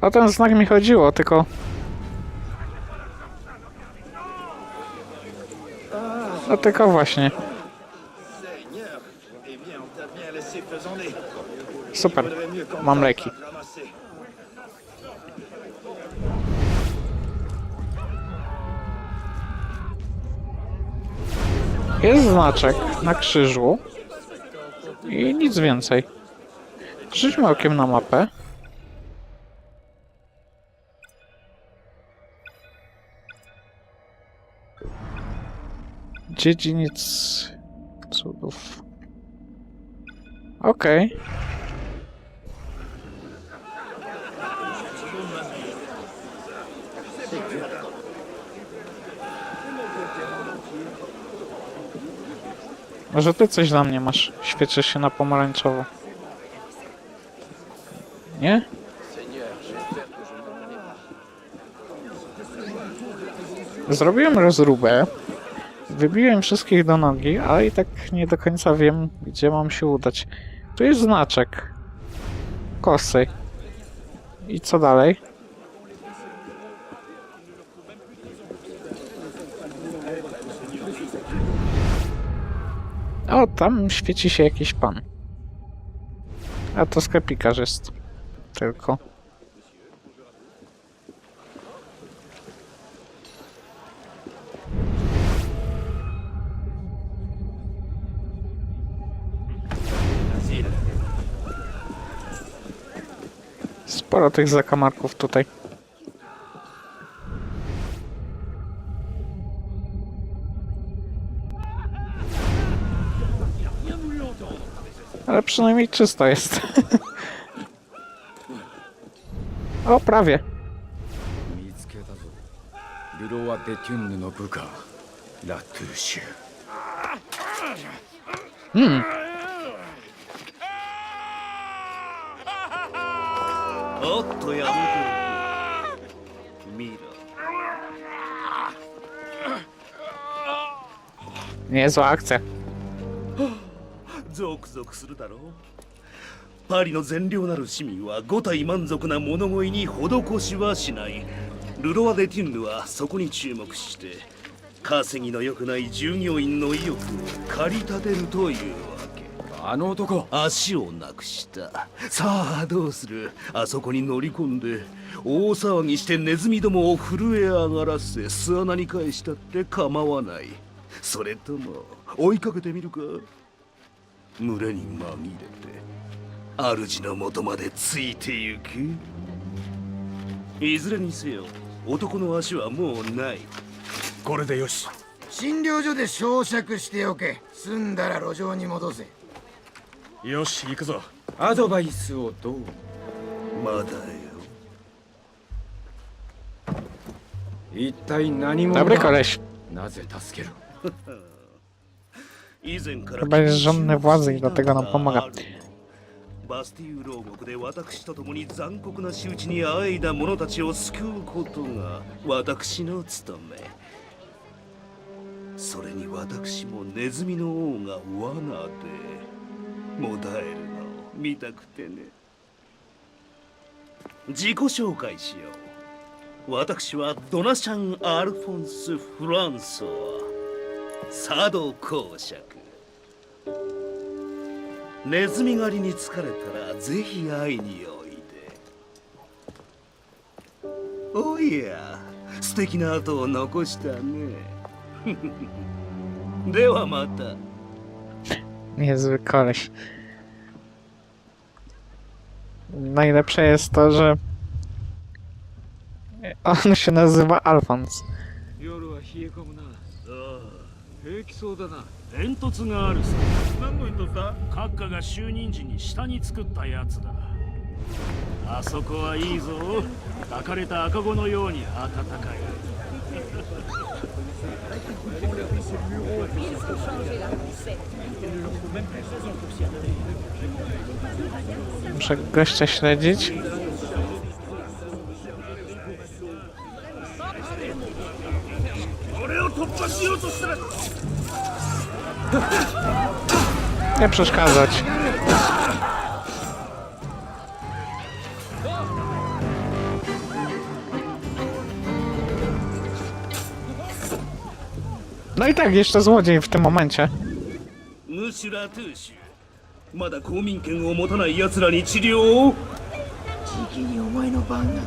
O ten znak mi chodziło, tylko... No tylko właśnie. Super. Mam leki. Jest znaczek na krzyżu i nic więcej. Rzućmy okiem na mapę. Dziedziniec cudów. Okej. Może ty coś dla mnie masz? Świecisz się na pomarańczowo. Nie? Zrobiłem rozróbę. Wybiłem wszystkich do nogi, ale i tak nie do końca wiem, gdzie mam się udać. Tu jest znaczek. Kosy. I co dalej? O, tam świeci się jakiś pan. A to sklepikarz jest. Tylko. Sporo tych zakamarków tutaj. Ale przynajmniej czysto jest. o, prawie. 見つけたぞルロワ・デテュンヌの部下ラトゥーシュ Hmm, お とやめておく見ろ niezła akcja. ゾクゾクするだろう。パリの善良なる市民は五体満足な物乞いに施しはしない。ルロワ・デティンヌはそこに注目して稼ぎの良くない従業員の意欲を駆り立てるという。わあの男。足をなくした。さあどうする？あそこに乗り込んで大騒ぎしてネズミどもを震え上がらせ巣穴に返したって構わない。それとも追いかけてみるか？群れに紛れて主の元までついてゆくいずれにせよ男の足はもうない。これでよし。診療所で焼灼しておけ。済んだら路上に戻せよし行くぞ。アドバイスをどう？まだよ。一体何者 Dobry だ koleś. なぜ助ける？以前から Chyba jest żonny władzy i dlatego nam pomaga. バスティーユ牢獄で私と共に残酷な仕打ちにあえいだ者たちを救うことが私の務め。それに私もネズミの王が罠でもだえるのを見たくてね。自己紹介しよう。私はドナシャン・アルフォンス・フランソワ佐渡公爵ネズミ狩りに疲れたらぜひ会いにおいで。おや素敵な後を残したね。ではまた。Niezły koleś. Najlepsze jest to, że on się nazywa Alfons. 夜は冷え込むな平気そうだな煙突があるさ何の煙突だ閣下が就任時に下に作ったやつだあそこはいいぞ抱かれた赤子のように暖かい Muszę gościa śledzić. Nie przeszkadzać. i tak, jeszcze złodziej w tym momencie. ムシュラトゥーシュまだ公民権を持たない奴らに治療をじきにお前の番が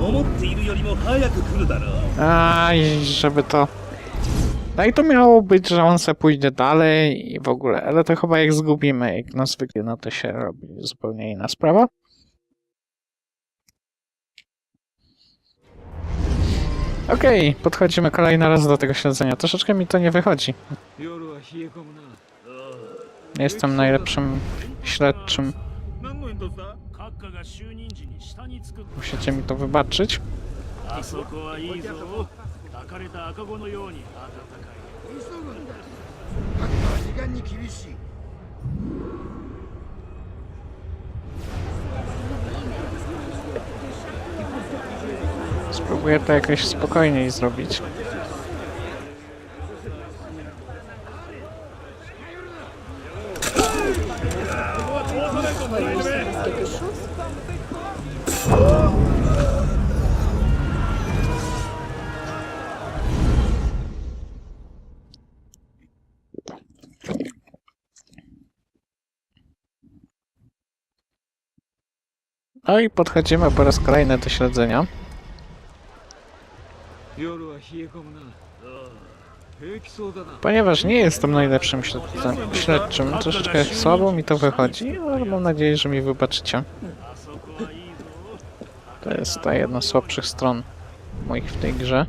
思っているよりも早く来るだろう Aj, żeby to... No i to miało być, że on se pójdzie dalej i w ogóle, ale to chyba jak zgubimy, jak na zwykle, no to się robi zupełnie inna sprawa. Okej, podchodzimy kolejny raz do tego śledzenia. Troszeczkę mi to nie wychodzi. 夜は冷え込むな Nie jestem najlepszym śledczym. 何の煙突だ閣下が就任時に下に作っ Musicie mi to wybaczyć. たあそこはいいぞ抱かれた赤子のように温かい急ぐんだ閣下は時間に厳しい Spróbuję to jakoś spokojniej zrobić. No i podchodzimy po raz kolejny do śledzenia. Ponieważ nie jestem najlepszym śledczym, troszeczkę słabo mi to wychodzi, ale mam nadzieję, że mi wybaczycie. To jest ta jedna z słabszych stron moich w tej grze.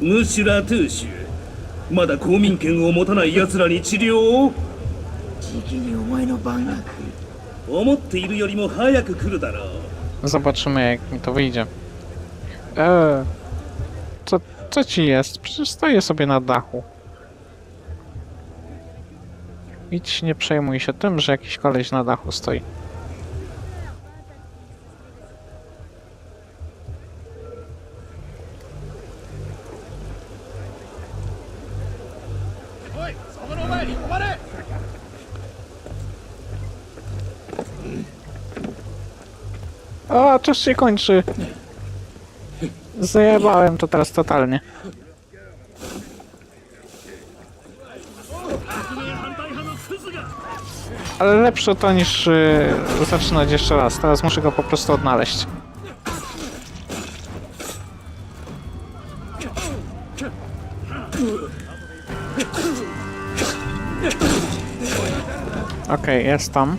ムシュラトゥーシュまだ公民権を持たない奴らに治療をじきにお前の番が来る思っているよりも早く来るだろう Zobaczymy jak mi to wyjdzie. Eee, co, co ci jest? Przecież stoję sobie na dachu. Idź, nie przejmuj się tym, że jakiś koleś na dachu stoi. czas się kończy. Zajebałem to teraz totalnie. Ale lepsze to niż yy, zaczynać jeszcze raz. Teraz muszę go po prostu odnaleźć. Okej, okay, jest tam.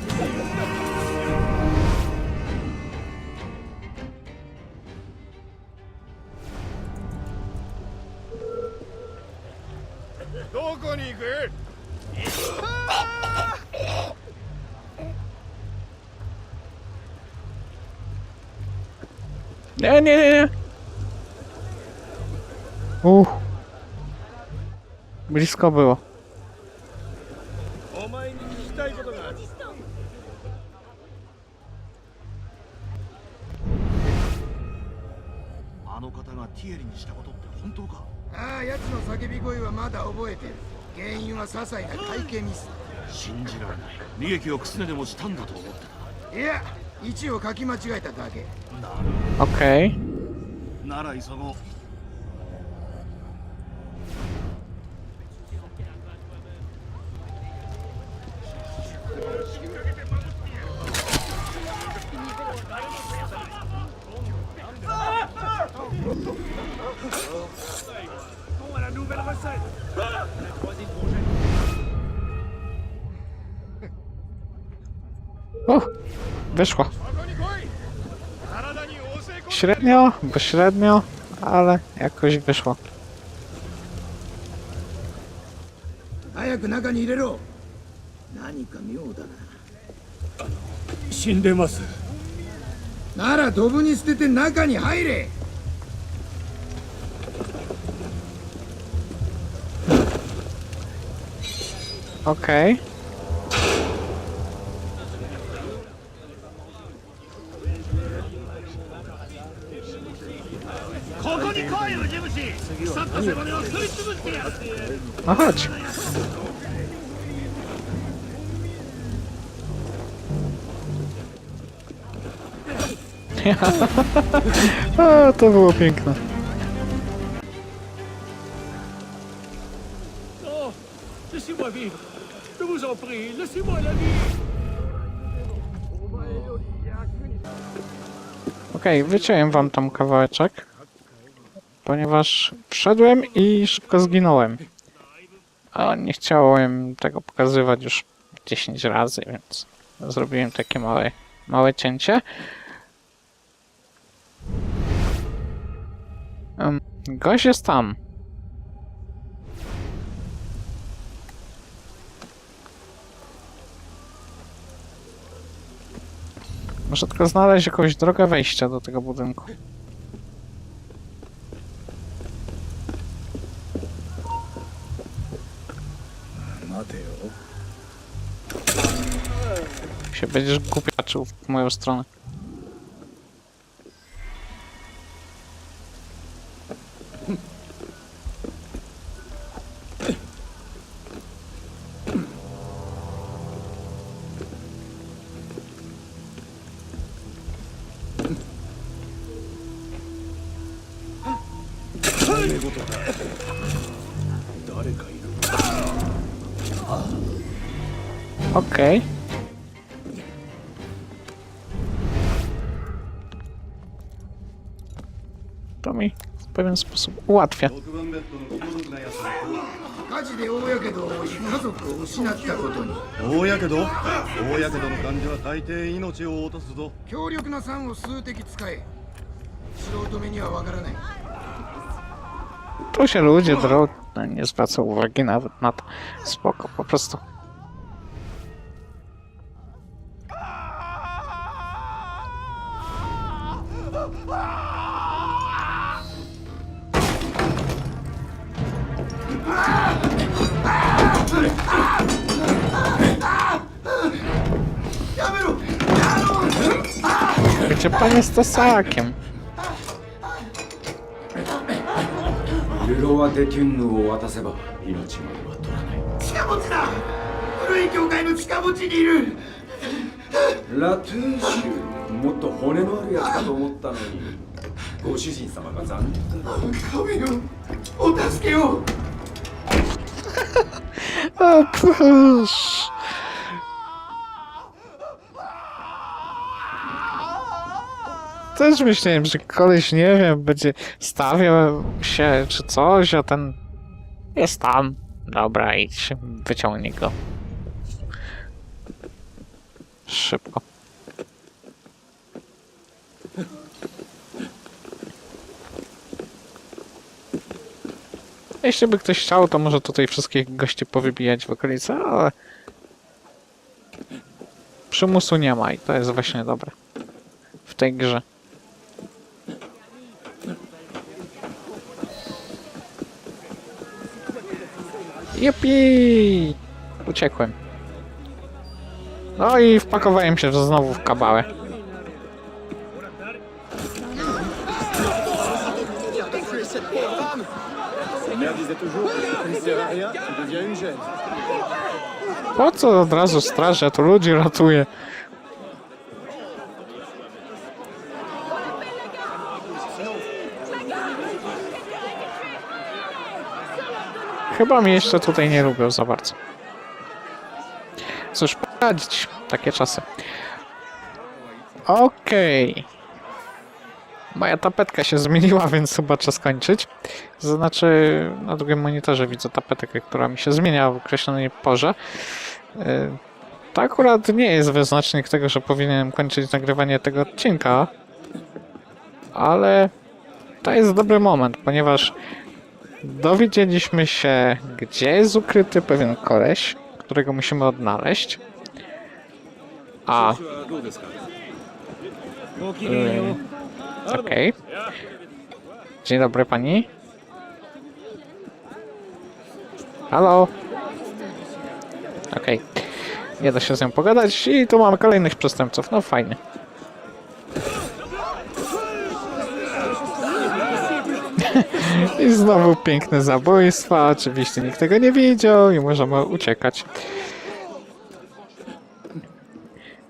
Nej, nej, nej, nej. O. Blisko było. ああ奴の叫び声はまだ覚えてる原因は些細な会計ミス信じられない利益をくすねでもしたんだと思ってたいや位置を書き間違えただけ Okej. なら急ごう Uff. Wyszło. Średnio, bo średnio, ale jakoś wyszło. 早くここに来いよジムシ腐った背骨を食い潰してやる No chodź. A, to było piękne. Oh, laissez-moi vivre. Je vous en prie, laissez-moi la vie. Okej, wyciąłem wam tam kawałeczek. Ponieważ wszedłem i szybko zginąłem. A nie chciałem tego pokazywać już 10 razy, więc zrobiłem takie małe, małe cięcie. Gość jest tam. Muszę tylko znaleźć jakąś drogę wejścia do tego budynku. Się będziesz głupiaczył w moją stronę. Okej. To mi w pewien sposób ułatwia. 火事で大やけどを負い家族を失ったことに大やけど大やけどの患者は大抵命を落とすぞ強力な酸を数滴使え素人目にはわからない Tu się ludzie drą, no, nie zwraca uwagi nawet na to. Spoko, po prostu. Короче, пані Стасакін. を渡せば命までは取らない。近ちだ。古い教会の近にいる。ラトゥーシュ。もっと骨のあるやつかと思ったのにご主人様が残念だ神よお助けを O, proszę. Też myślałem, że koleś, nie wiem, będzie stawiał się czy coś, a ten jest tam. Dobra, idź, wyciągnij go. Szybko. Jeśli by ktoś chciał, to może tutaj wszystkich gości powybijać w okolicy, ale przymusu nie ma i to jest właśnie dobre w tej grze. Jupi! Uciekłem. No i wpakowałem się znowu w kabałę. Po co od razu straż? Ja tu ludzi ratuję. Chyba mnie jeszcze tutaj nie lubią za bardzo. Cóż, poradzić. Takie czasy. Okej. Moja tapetka się zmieniła, więc chyba czas skończyć. Znaczy, na drugim monitorze widzę tapetkę, która mi się zmienia w określonej porze. Yy, To akurat nie jest wyznacznik tego, że powinienem kończyć nagrywanie tego odcinka, ale to jest dobry moment, ponieważ dowiedzieliśmy się, gdzie jest ukryty pewien koleś, którego musimy odnaleźć. A, は Okej. Okay. Dzień dobry pani. Halo. Okej. Okay. Nie da się z nią pogadać i tu mamy kolejnych przestępców. No fajnie. I znowu piękne zabójstwa. Oczywiście nikt tego nie widział i możemy uciekać.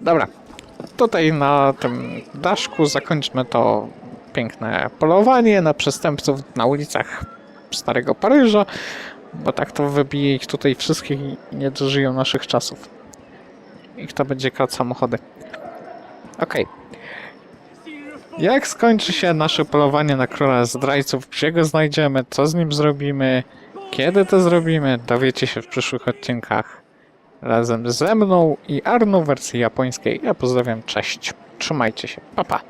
Dobra, Tutaj na tym daszku zakończmy to piękne polowanie na przestępców na ulicach Starego Paryża, bo tak to wybije ich tutaj wszystkich i nie dożyją naszych czasów. I kto będzie kradł samochody. Okej. Jak skończy się nasze polowanie na króla zdrajców, gdzie go znajdziemy, co z nim zrobimy, kiedy to zrobimy, dowiecie się w przyszłych odcinkach. Razem ze mną i Arną w wersji japońskiej. Ja pozdrawiam, cześć. Trzymajcie się, pa pa.